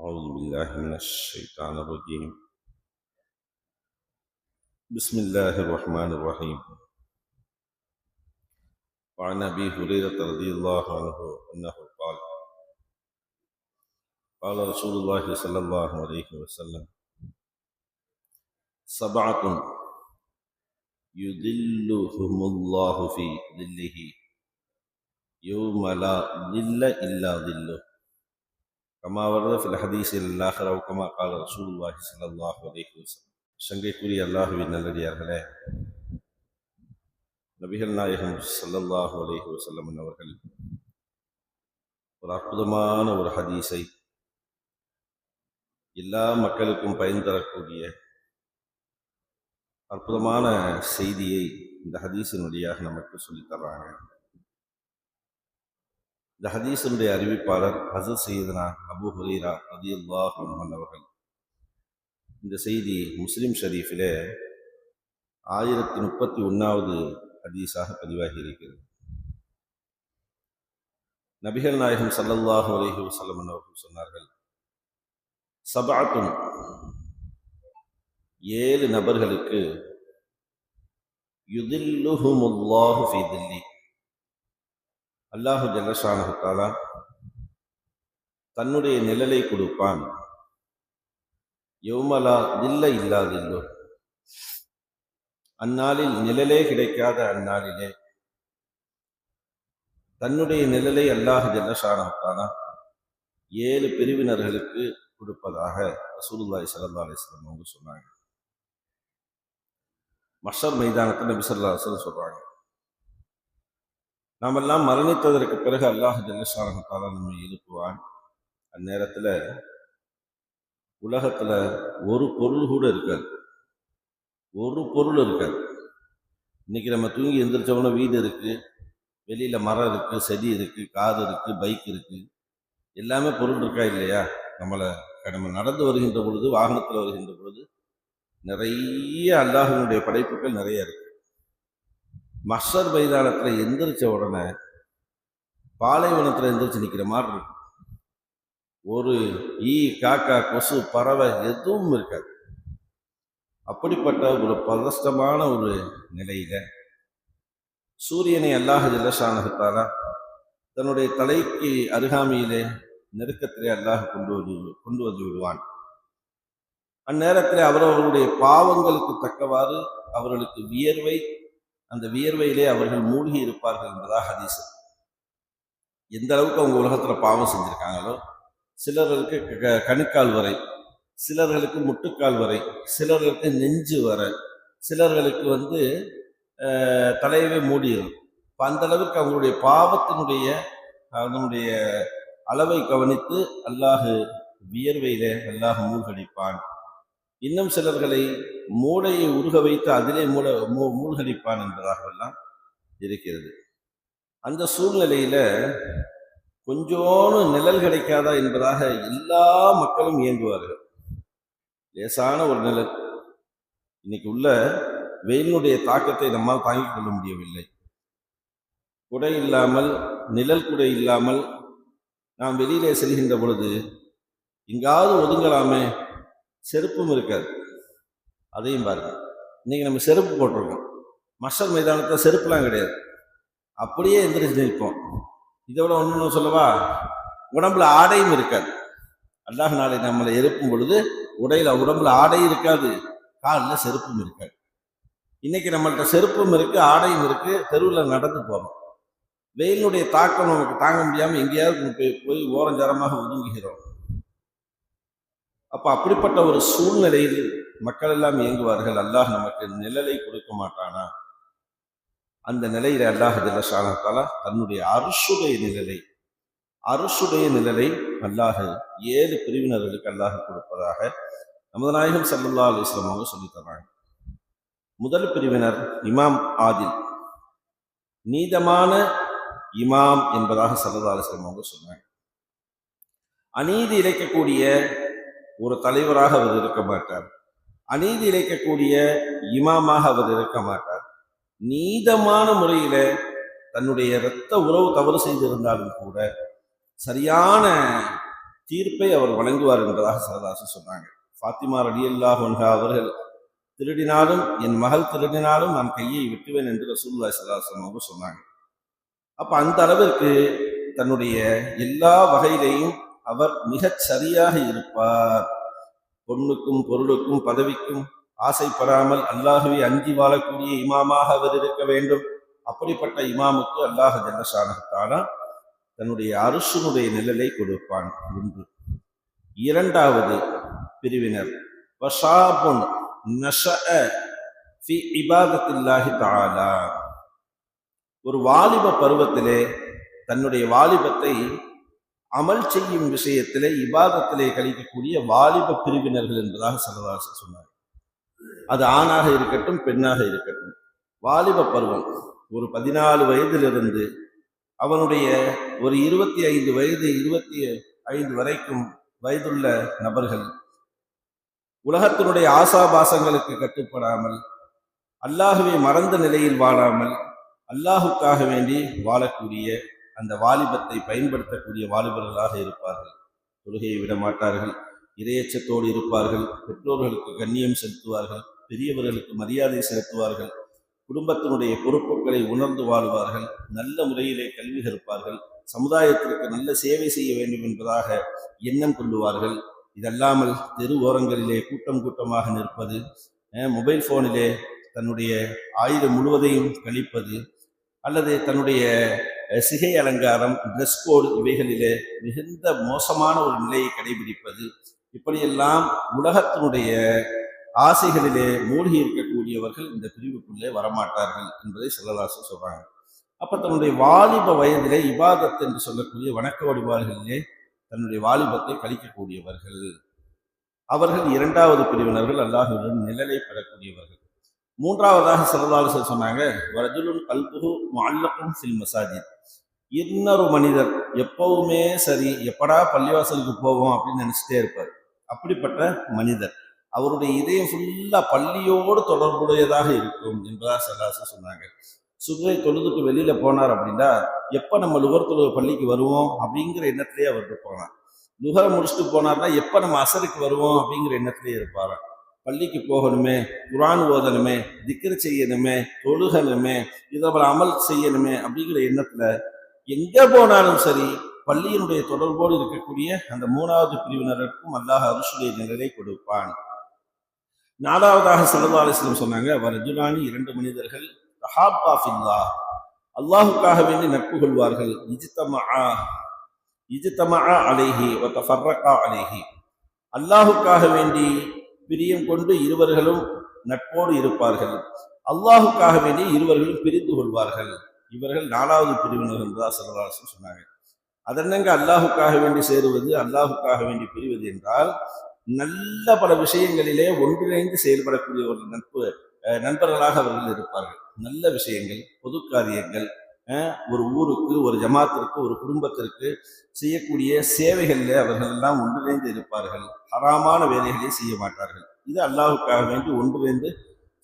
أعوذ بالله من الشيطان الرجيم. بسم الله الرحمن الرحيم. وعن أبي هريرة رضي الله عنه أنه قال قال رسول الله صلى الله عليه وسلم سبعة يذلهم الله في ظله يوم لا ظل إلا ظله comma வரது fill ஹதீஸ் இல்லாஹ் comma கால ரசூல்லாஹி சல்லாஹ் அலேஹி வசலம் சங்கைக்குரிய அல்லாஹுவின் நல்லடியார்களே நபிகள் நாயகம் சல்லல்லாஹு அலேஹி வசல்லம் அவர்கள் ஒரு அற்புதமான ஒரு ஹதீஸை எல்லா மக்களுக்கும் பயன் தரக்கூடிய அற்புதமான செய்தியை இந்த ஹதீஸின் வழியாக நமக்கு சொல்லித்தர்றாங்க இந்த ஹதீஸனுடைய அறிவிப்பாளர் ஹசர் சையதனா அபு ஹுரீரா ரதியுல்லாஹ் அன்ஹு அவர்கள். இந்த செய்தி முஸ்லிம் ஷரீஃபிலே ஆயிரத்தி முப்பத்தி ஒன்றாவது ஹதீஸாக பதிவாகி இருக்கிறது நபிகள் நாயகம் ஸல்லல்லாஹு அலஹி வஸல்லம் அவர்கள் சொன்னார்கள் சபாத்தும் ஏழு நபர்களுக்கு யுதில்லுஹுமுல்லாஹு ஃபி தில்லி. அல்லாஹு ஜல்லஷானஹு தஆலா தன்னுடைய நிழலை கொடுப்பான். யௌமலா தில்ல இல்லாதில்லோ. அந்நாளில் நிழலே கிடைக்காத அந்நாளிலே. தன்னுடைய நிழலை அல்லாஹ் ஜல்லஷானஹானா ஏழு பிரிவினர்களுக்கு கொடுப்பதாக ரசூலுல்லாஹி ஸல்லல்லாஹு அலைஹி அவங்க சொன்னாங்க. மஷர் மைதானத்தில் நபி ஸல்லல்லாஹு சொல்றாங்க. நாமெல்லாம் மரணித்ததற்கு பிறகு அல்லாஹ் ஜல்லஷானஹானா நம்மை எழுப்புவான். அந்நேரத்தில் உலகத்தில் ஒரு பொருள் கூட இருக்காது. ஒரு பொருள் இருக்காது. இன்னைக்கு நம்ம தூங்கி எந்திரிச்சவன வீடு இருக்குது வெளியில் மரம் இருக்குது செடி இருக்குது கார் இருக்குது பைக் இருக்குது எல்லாமே பொருள் இருக்கா இல்லையா? நம்மளை நம்ம நடந்து வருகின்ற பொழுது வாகனத்தில் வருகின்ற பொழுது நிறைய அல்லாஹனுடைய படைப்புகள் நிறைய இருக்குது மஷர் மைதானத்தில் எந்திரிச்ச உடனே பாலைவனத்தில் எந்திரிச்சு நிற்கிற மாதிரி இருக்கும். ஒரு ஈ காக்கா கொசு பறவை எதுவும் இருக்காது. அப்படிப்பட்ட ஒரு பதஷ்டமான ஒரு நிலையில சூரியனை அல்லாஹ் ஜல்லஷானகத்தாலா தன்னுடைய தலைக்கு அருகாமையிலே நெருக்கத்திலே அல்லாஹ் கொண்டு வந்து கொண்டு வந்து விடுவான். அந்நேரத்தில் அவரவர்களுடைய பாவங்களுக்கு தக்கவாறு அவர்களுக்கு வியர்வை அந்த வியர்வையிலே அவர்கள் மூழ்கி இருப்பார்கள் என்பதாக ஹதீஸ். எந்த அளவுக்கு அவங்க உலகத்தில் பாவம் செஞ்சுருக்காங்களோ சிலர்களுக்கு க- கணுக்கால் வரை சிலர்களுக்கு முட்டுக்கால் வரை சிலர்களுக்கு நெஞ்சு வரை சிலர்களுக்கு வந்து தலையவே மூடிடும் இப்போ அந்த அளவுக்கு அவங்களுடைய பாவத்தினுடைய அதனுடைய அளவை கவனித்து அல்லாஹு வியர்வையிலே அல்லாஹ் மூழ்கடிப்பான். இன்னும் சிலர்களை மூளையை உருக வைத்து அதிலே மூட மூ மூழ்கடிப்பான் என்பதாகவெல்லாம் இருக்கிறது. அந்த சூழ்நிலையில கொஞ்சோன்னு நிழல் கிடைக்காதா என்பதாக எல்லா மக்களும் இயங்குவார்கள். லேசான ஒரு நிழல். இன்னைக்கு உள்ள வெயிலினுடைய தாக்கத்தை நம்மால் தாங்கிக் கொள்ள முடியவில்லை. குடை இல்லாமல் நிழல் குடை இல்லாமல் நாம் வெளியிலே செல்கின்ற பொழுது எங்காவது ஒதுங்கலாமே செருப்பும் இருக்காது. அதையும் பாருங்க. இன்றைக்கி நம்ம செருப்பு போட்டிருக்கோம். மஷர் மைதானத்தில் செருப்புலாம் கிடையாது. அப்படியே எந்திரிச்சு நிற்போம். இதை விட ஒன்று சொல்லவா? உடம்புல ஆடையும் இருக்காது. அல்லாஹ் நாளை நம்மளை எழுப்பும் பொழுது உடையில் உடம்புல ஆடையும் இருக்காது. காலில் செருப்பும் இருக்காது. இன்னைக்கு நம்மள்கிட்ட செருப்பும் இருக்குது ஆடையும் இருக்குது தெருவில் நடந்து போகிறோம் வெயிலுடைய தாக்கம் நமக்கு தாங்க முடியாமல் எங்கேயாவது போய் போய் ஓரஞ்சாரமாக ஒதுங்குகிறோம். அப்ப அப்படிப்பட்ட ஒரு சூழ்நிலையில் மக்கள் எல்லாம் இயங்குவார்கள். அல்லாஹ் நமக்கு நிழலை கொடுக்க மாட்டானா? அந்த நிலையில அல்லாஹ் ஜல்லஷானத்தாலா தன்னுடைய அரிசுடைய நிழலை அரசுடைய நிழலை அல்லாஹ் ஏழு பிரிவினர்களுக்கு அல்லாஹ் கொடுப்பதாக நமது நாயகம் சல்லா அலிஸ்லாம் அவங்க சொல்லித் தர்றாங்க. முதல் பிரிவினர் இமாம் ஆதில். நீதமான இமாம் என்பதாக சல்லா அலிஸ்லாம் அவங்க சொன்னாங்க. அநீதி இழைக்கக்கூடிய ஒரு தலைவராக அவர் இருக்க மாட்டார். அநீதி இழைக்கக்கூடிய இமாமாக அவர் இருக்க மாட்டார். நீதமான முறையில தன்னுடைய இரத்த உறவு தவறு செய்திருந்தாலும் கூட சரியான தீர்ப்பை அவர் வழங்குவார் என்பதாக சரதாசன் சொன்னாங்க. ஃபாத்திமா ரலியல்லாஹு அன்ஹா அவர்கள் திருடினாலும் என் மகள் திருடினாலும் நான் கையை வெட்டுவேன் என்று ரசூல்லா ஸல்லல்லாஹு அலைஹி சொன்னாங்க. அப்போ அந்த அளவிற்கு தன்னுடைய எல்லா வகையிலையும் அவர் மிகச் சரியாக இருப்பார். பொண்ணுக்கும் பொருளுக்கும் பதவிக்கும் ஆசைப்படாமல் அல்லாஹுவை அஞ்சி வாழக்கூடிய இமாமாக அவர் இருக்க வேண்டும். அப்படிப்பட்ட இமாமுக்கு அல்லாஹ் ஜல்லசானத்தானா தன்னுடைய அரசுனுடைய நிழலை கொடுப்பான். என்று இரண்டாவது பிரிவினர். வஷாபுன் ஃபி இபாதத்தில்லாஹி தஆலா. ஒரு வாலிப பருவத்திலே தன்னுடைய வாலிபத்தை அமல் செய்யும் விஷயத்திலே இபாதத்திலே கழிக்கக்கூடிய வாலிப பிரிவினர்கள் என்பதாக சரதாசன் சொன்னார். அது ஆணாக இருக்கட்டும் பெண்ணாக இருக்கட்டும். வாலிப பருவம் ஒரு பதினாலு வயதிலிருந்து அவனுடைய ஒரு இருபத்தி ஐந்து வயது இருபத்தி ஐந்து வரைக்கும் வயதுள்ள நபர்கள் உலகத்தினுடைய ஆசாபாசங்களுக்கு கட்டுப்படாமல் அல்லாஹுவை மறந்த நிலையில் வாழாமல் அல்லாஹுக்காக வேண்டி வாழக்கூடிய அந்த வாலிபத்தை பயன்படுத்தக்கூடிய வாலிபர்களாக இருப்பார்கள். தொழுகையை விட மாட்டார்கள். இரையச்சத்தோடு இருப்பார்கள். பெற்றோர்களுக்கு கண்ணியம் செலுத்துவார்கள். பெரியவர்களுக்கு மரியாதை செலுத்துவார்கள். குடும்பத்தினுடைய பொறுப்புகளை உணர்ந்து வாழ்வார்கள். நல்ல முறையிலே கல்வி கற்பார்கள். சமுதாயத்திற்கு நல்ல சேவை செய்ய வேண்டும் என்பதாக எண்ணம் கொள்ளுவார்கள். இதல்லாமல் தெரு ஓரங்களிலே கூட்டம் கூட்டமாக நிற்பது மொபைல் போனிலே தன்னுடைய ஆயுதம் முழுவதையும் கழிப்பது அல்லது தன்னுடைய சிகை அலங்காரம் ட்ரெஸ் கோடு இவைகளிலே மிகுந்த மோசமான ஒரு நிலையை கடைபிடிப்பது. இப்படியெல்லாம் உலகத்தினுடைய ஆசைகளிலே மூழ்கி இருக்கக்கூடியவர்கள் இந்த பிரிவுக்குள்ளே வரமாட்டார்கள் என்பதை செல்லலாசு சொல்றாங்க. அப்ப தன்னுடைய வாலிப வயதிலே இபாதத் என்று சொல்லக்கூடிய வணக்க வழிபாடுகளிலே தன்னுடைய வாலிபத்தை கழிக்கக்கூடியவர்கள். அவர்கள் இரண்டாவது பிரிவினர்கள் அல்லாஹுடன் நிழலை பெறக்கூடியவர்கள். மூன்றாவதாக செல்லலாசு சொன்னாங்க வரஜுலுன் கல்புகு மல்லக்கும் சில் மசாஜித். இன்னொரு மனிதர் எப்பவுமே சரி எப்படா பள்ளிவாசலுக்கு போவோம் அப்படின்னு நினச்சிட்டே இருப்பார். அப்படிப்பட்ட மனிதர். அவருடைய இதயம் ஃபுல்லாக பள்ளியோடு தொடர்புடையதாக இருக்கும் என்பதா சல்லாச சொன்னாங்க. சுபை தொழுதுக்கு வெளியில போனார் அப்படின்னா எப்போ நம்ம லுகர் தொழுக பள்ளிக்கு வருவோம் அப்படிங்கிற எண்ணத்திலேயே அவர் போனார். லுகரை முடிச்சுட்டு போனார்னா எப்போ நம்ம அசருக்கு வருவோம் அப்படிங்கிற எண்ணத்திலேயே இருப்பாராம் பள்ளிக்கு போகணுமே குரான் ஓதணுமே திக்கர் செய்யணுமே தொழுகணுமே இதை அமல் செய்யணுமே அப்படிங்கிற எண்ணத்தில் எங்க போனாலும் சரி பள்ளியினுடைய தொடர்போடு இருக்கக்கூடிய அந்த மூணாவது பிரிவினருக்கும் அல்லாஹ் அருஷுடைய நிழலை கொடுப்பான். நாலாவதாக சல்லா அலிஸ்லம் சொன்னாங்க வரஜுலானி இரண்டு மனிதர்கள் தஹாப்பா ஃபில்லா அல்லாஹுக்காக வேண்டி நட்பு கொள்வார்கள். இஜித்தமா இஜ்தமா அலேஹி ஒ ஃபர்ரக்கா அலைஹி. அல்லாஹுக்காக வேண்டி பிரியம் கொண்டு இருவர்களும் நட்போடு இருப்பார்கள். அல்லாஹுக்காக வேண்டி இருவர்களும் பிரிந்து கொள்வார்கள். இவர்கள் நாலாவது பிரிவினர் என்றுதான் சல்லல்லாஹு சொன்னாங்க. அதென்னங்க அல்லாஹுக்காக வேண்டி சேருவது அல்லாஹுக்காக வேண்டி பிரிவது என்றால் நல்ல பல விஷயங்களிலே ஒன்றிணைந்து செயல்படக்கூடிய ஒரு நட்பு நண்பர்களாக அவர்கள் இருப்பார்கள். நல்ல விஷயங்கள் பொது காரியங்கள் ஒரு ஊருக்கு ஒரு ஜமாத்திற்கு ஒரு குடும்பத்திற்கு செய்யக்கூடிய சேவைகளில் அவர்கள் எல்லாம் ஒன்றிணைந்து இருப்பார்கள். ஹராமான வேலைகளை செய்ய மாட்டார்கள். இது அல்லாஹுக்காக வேண்டி ஒன்றிணைந்து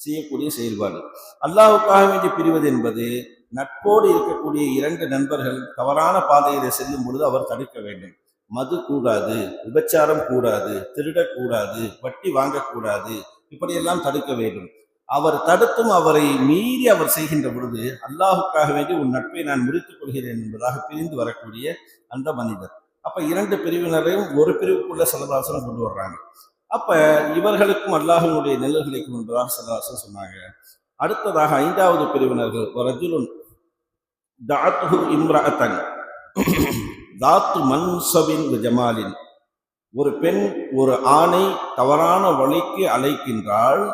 செய்யக்கூடிய செயல்பாடு. அல்லாஹுக்காக வேண்டி பிரிவது என்பது நட்போடு இருக்கக்கூடிய இரண்டு நண்பர்கள் தவறான பாதையில செல்லும் பொழுது அவர் தடுக்க வேண்டும். மது கூடாது விபச்சாரம் கூடாது திருடக்கூடாது வட்டி வாங்கக்கூடாது இப்படியெல்லாம் தடுக்க வேண்டும். அவர் தடுத்தும் அவரை மீறி அவர் செய்கின்ற பொழுது அல்லாஹுக்காக வேண்டி உன் நட்பை நான் முறித்துக் கொள்கிறேன் என்பதாக பிரிந்து வரக்கூடிய அந்த மனிதர். அப்ப இரண்டு பிரிவினரையும் ஒரு பிரிவுக்குள்ள செலவாசனம் கொண்டு வர்றாங்க. அப்ப இவர்களுக்கும் அல்லாஹினுடைய நிழல்களுக்கும் என்பதாக செலவாசனம் சொன்னாங்க. அடுத்ததாக ஐந்தாவது பிரிவினர்கள் ரஜுலுன் தாத்து இம்ரஅத்தன் தாத்து மன்சபின் ஜமாலின். ஒரு பெண் ஒரு ஆணை தவறான வழிக்கு அழைக்கின்றாள்.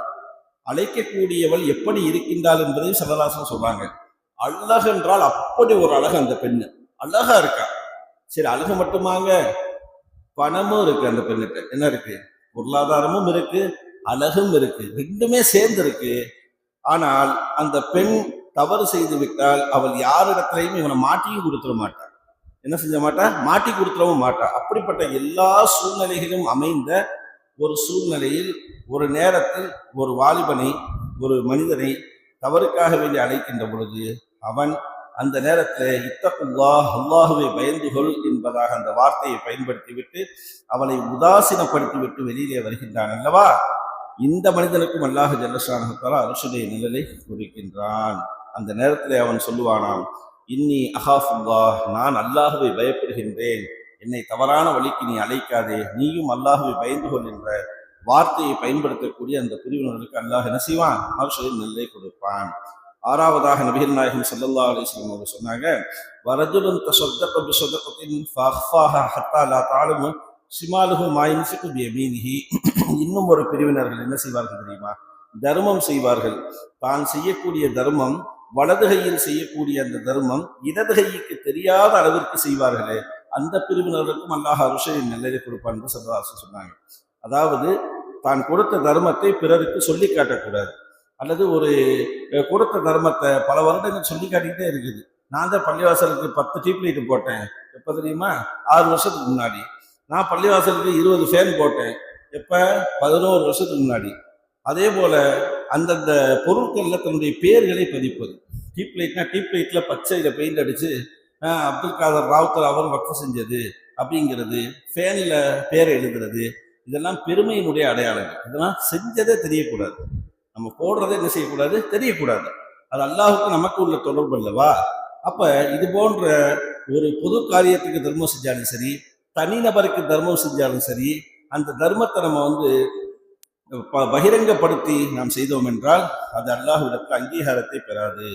அழைக்கக்கூடியவள் எப்படி இருக்கின்றாள் என்பதையும் சரதாசன் சொல்றாங்க. அழகென்றால் அப்படி ஒரு அழகு அந்த பெண்ணு. அழகா இருக்கா? சரி அழகு மட்டுமாங்க. பணமும் இருக்கு அந்த பெண்ணுக்கு. என்ன இருக்கு? பொருளாதாரமும் இருக்கு அழகும் இருக்கு. ரெண்டுமே சேர்ந்து இருக்கு. ஆனால் அந்த பெண் தவறு செய்து விட்டால் அவள் யாரிடத்திலையும் இவனை மாட்டியும் கொடுத்துட மாட்டாள் என்ன செஞ்ச மாட்டா? மாட்டி கொடுத்துடவும் மாட்டா. அப்படிப்பட்ட எல்லா சூழ்நிலைகளும் அமைந்த ஒரு சூழ்நிலையில் ஒரு நேரத்தில் ஒரு வாலிபனை ஒரு மனிதனை தவறுக்காக வேண்டி அழைக்கின்ற பொழுது அவன் அந்த நேரத்தில் இத்தகுல்லா அல்லாஹுவை பயந்து கொள் என்பதாக அந்த வார்த்தையை பயன்படுத்திவிட்டு அவளை உதாசீனப்படுத்திவிட்டு வெளியிலே வருகின்றான் அல்லவா? இந்த மனிதனுக்கும் அல்லாஹ் ஜல்லஷானத்தால் அரசுடைய நிழலை குறிக்கின்றான் அந்த நேரத்திலே அவன் சொல்லுவானாம் இன்னி அஹாஃபுல்லா நான் அல்லாஹுவை பயப்படுகின்றேன். என்னை தவறான வழிக்கு நீ அழைக்காதே. நீயும் அல்லாஹுவை பயந்து கொள்கின்ற வார்த்தையை பயன்படுத்தக்கூடிய அந்த பிரிவினர்களுக்கு அல்லாஹ் என்ன செய்வான்? அரசுடைய நிழலை கொடுப்பான். ஆறாவதாக நபிகள் நாயகம் சல்லல்லா அலிஸ்லாம் அவர் அவர்கள் சொன்னாங்க வரஜுலுன் தஸத்தக மாயின்சுக்கு ஃபஅஃபாஹா பியமீனிஹி. இன்னும் ஒரு பிரிவினர்கள் என்ன செய்வார்கள் தெரியுமா? தர்மம் செய்வார்கள். தான் செய்யக்கூடிய தர்மம் வலது கையில் செய்யக்கூடிய அந்த தர்மம் இடது கைக்கு தெரியாத அளவிற்கு செய்வார்களே. அந்த பிரிவினர்களுக்கும் அல்லாஹ் அருஷையின் நல்லதை கொடுப்பான் என்று சரதாசன் சொன்னாங்க. அதாவது தான் கொடுத்த தர்மத்தை பிறருக்கு சொல்லி காட்டக்கூடாது. அல்லது ஒரு கொடுத்த தர்மத்தை பல வருடங்கள் சொல்லி காட்டிக்கிட்டே இருக்குது. நான் தான் பள்ளிவாசலுக்கு பத்து டியூப் லைட்டு போட்டேன். எப்போ தெரியுமா? ஆறு வருஷத்துக்கு முன்னாடி. நான் பள்ளிவாசலுக்கு இருபது ஃபேன் போட்டேன். எப்போ? பதினோரு வருஷத்துக்கு முன்னாடி. அதே போல் அந்தந்த பொருட்களில் தன்னுடைய பேர்களை பதிப்பது. டீப் லைட்னா டீப் லைட்டில் பச்சையில் பெயிண்ட் அடித்து அப்துல் காதர் ராவுத்தர் அவர் வக்கம் செஞ்சது அப்படிங்கிறது ஃபேனில் பேரை எழுதுறது இதெல்லாம் பெருமையினுடைய அடையாளங்கள். இதெல்லாம் செஞ்சதே தெரியக்கூடாது. நம்ம போடுறதே என்ன செய்யக்கூடாது? தெரியக்கூடாது. அது அல்லாஹுக்கு நமக்கு உள்ள தொடர்பு அல்லவா? அப்போ இது போன்ற ஒரு பொது காரியத்துக்கு தர்மம் செஞ்சாலும் சரி தனிநபருக்கு தர்மம் செஞ்சாலும் சரி அந்த தர்மத்தை நம்ம வந்து பகிரங்கப்படுத்தி நாம் செய்தோம் என்றால் அது அல்லாஹுவிடத்து அங்கீகாரத்தை பெறாது.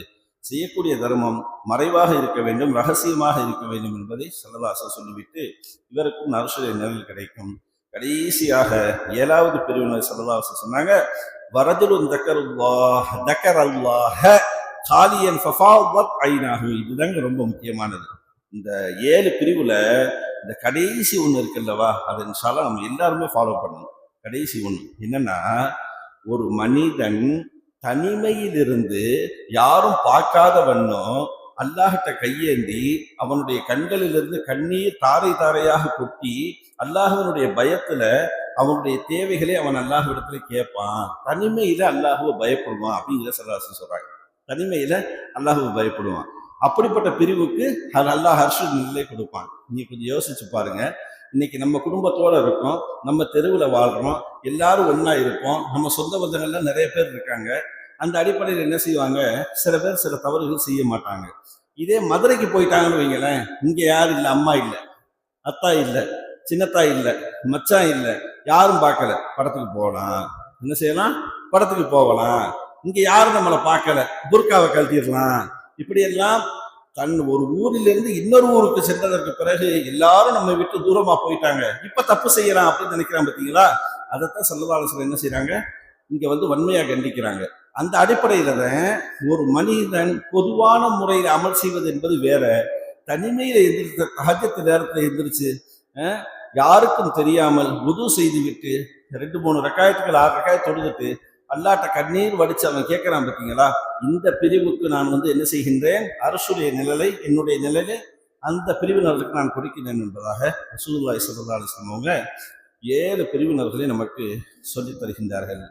செய்யக்கூடிய தர்மம் மறைவாக இருக்க வேண்டும் ரகசியமாக இருக்க வேண்டும் என்பதை சல்லதாசன் சொல்லிவிட்டு இவருக்கும் நரசுடைய நிழல் கிடைக்கும். கடைசியாக ஏழாவது பிரிவினர் சல்லதாசன் சொன்னாங்க வரதுலும் தக்கருல்லாஹ் தக்கர் அல்லாஹ காலியன் ஃபஃபாவத் ஐநாகு இதுதாங்க ரொம்ப முக்கியமானது. இந்த ஏழு பிரிவுல இந்த கடைசி ஒன்று இருக்குல்லவா அதை இன்ஷால்லா நம்ம எல்லாருமே ஃபாலோ பண்ணணும். கடைசி ஒன்று என்னன்னா ஒரு மனிதன் தனிமையிலிருந்து யாரும் பார்க்காத வண்ணம் அல்லாஹிட்ட கையேந்தி அவனுடைய கண்களிலிருந்து கண்ணீர் தாரை தாரையாக கொட்டி அல்லாஹனுடைய பயத்துல அவனுடைய தேவைகளை அவன் அல்லாஹ்விடத்துல கேட்பான். தனிமையில அல்லாஹுவை பயப்படுவான் அப்படிங்கிற சல்லாசன் சொல்றாங்க. தனிமையில அல்லாஹுவை பயப்படுவான். அப்படிப்பட்ட பிரிவுக்கு அது நல்லா ஹர்ஷு நிலை கொடுப்பான் நீங்க கொஞ்சம் யோசிச்சு பாருங்க. இன்னைக்கு நம்ம குடும்பத்தோட இருக்கோம். நம்ம தெருவில் வாழ்றோம். எல்லாரும் ஒன்றா இருப்போம். நம்ம சொந்த பந்தங்கள்லாம் நிறைய பேர் இருக்காங்க. அந்த அடிப்படையில் என்ன செய்வாங்க? சில பேர் சில தவறுகள் செய்ய மாட்டாங்க. இதே மதுரைக்கு போயிட்டாங்கன்னு வைங்களேன் இங்க யாரும் இல்லை அம்மா இல்லை அத்தா இல்லை சின்னத்தா இல்லை மச்சான் இல்லை யாரும் பார்க்கல. படத்துக்கு போகலாம். என்ன செய்யலாம்? படத்துக்கு போகலாம். இங்க யாரும் நம்மளை பார்க்கல. புர்காவை கழட்டிடலாம். இப்படியெல்லாம் தன் ஒரு ஊரிலிருந்து இன்னொரு ஊருக்கு சென்றதற்கு பிறகு எல்லாரும் நம்ம விட்டு தூரமா போயிட்டாங்க. இப்ப தப்பு செய்யலாம் அப்படின்னு நினைக்கிறான் பார்த்தீங்களா அதைத்தான் செல்லதாலசர் என்ன செய்யறாங்க இங்க வந்து வன்மையா கண்டிக்கிறாங்க. அந்த அடிப்படையில தான் ஒரு மனிதன் பொதுவான முறையில் அமல் செய்வது என்பது வேற. தனிமையில எந்திரிச்ச தகஜத்து நேரத்தில் எந்திரிச்சு யாருக்கும் தெரியாமல் உது செய்து விட்டு ரெண்டு மூணு ரக்காயத்துக்கு ஆறு ரக்காய தொழுதுட்டு அல்லாட்ட கண்ணீர் வடிச்சு அவன் கேட்கிறான் பார்த்தீங்களா? இந்த பிரிவுக்கு நான் வந்து என்ன செய்கின்றேன்? அரசுடைய நிழலை என்னுடைய நிழலை அந்த பிரிவினர்களுக்கு நான் கொடுக்கிறேன் என்பதாக ரசூலுல்லாஹி சல்லா அலைஹி அவங்க ஏழு பிரிவினர்களை நமக்கு சொல்லித் தருகின்றார்கள்.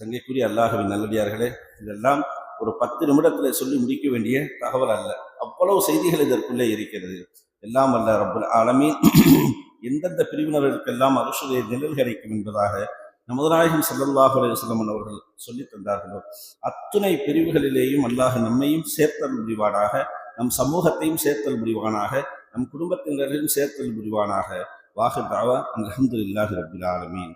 சங்கைக்குரிய அல்லாஹவின் நல்லடியார்களே இதெல்லாம் ஒரு பத்து நிமிடத்தில் சொல்லி முடிக்க வேண்டிய தகவல் அல்ல. அவ்வளவு செய்திகள் இதற்குள்ளே இருக்கிறது. எல்லாம் அல்ல ரப்பல் ஆலமீன். எந்தெந்த பிரிவினர்களுக்கெல்லாம் அரசுடைய நிழல் கிடைக்கும் என்பதாக நமது நாயகம் ஸல்லல்லாஹு அவர்கள் சொல்லித் தந்தார்களோ அத்துணை பிரிவுகளிலேயும் அல்லாஹ் நம்மையும் சேர்த்தல் முடிவானாக நம் சமூகத்தையும் சேர்த்தல் முடிவானாக நம் குடும்பத்தினரையும் சேர்த்தல் முடிவானாக வாஹிர் தாவா அல்ஹம்துலில்லாஹி ரப்பில் ஆலமீன்.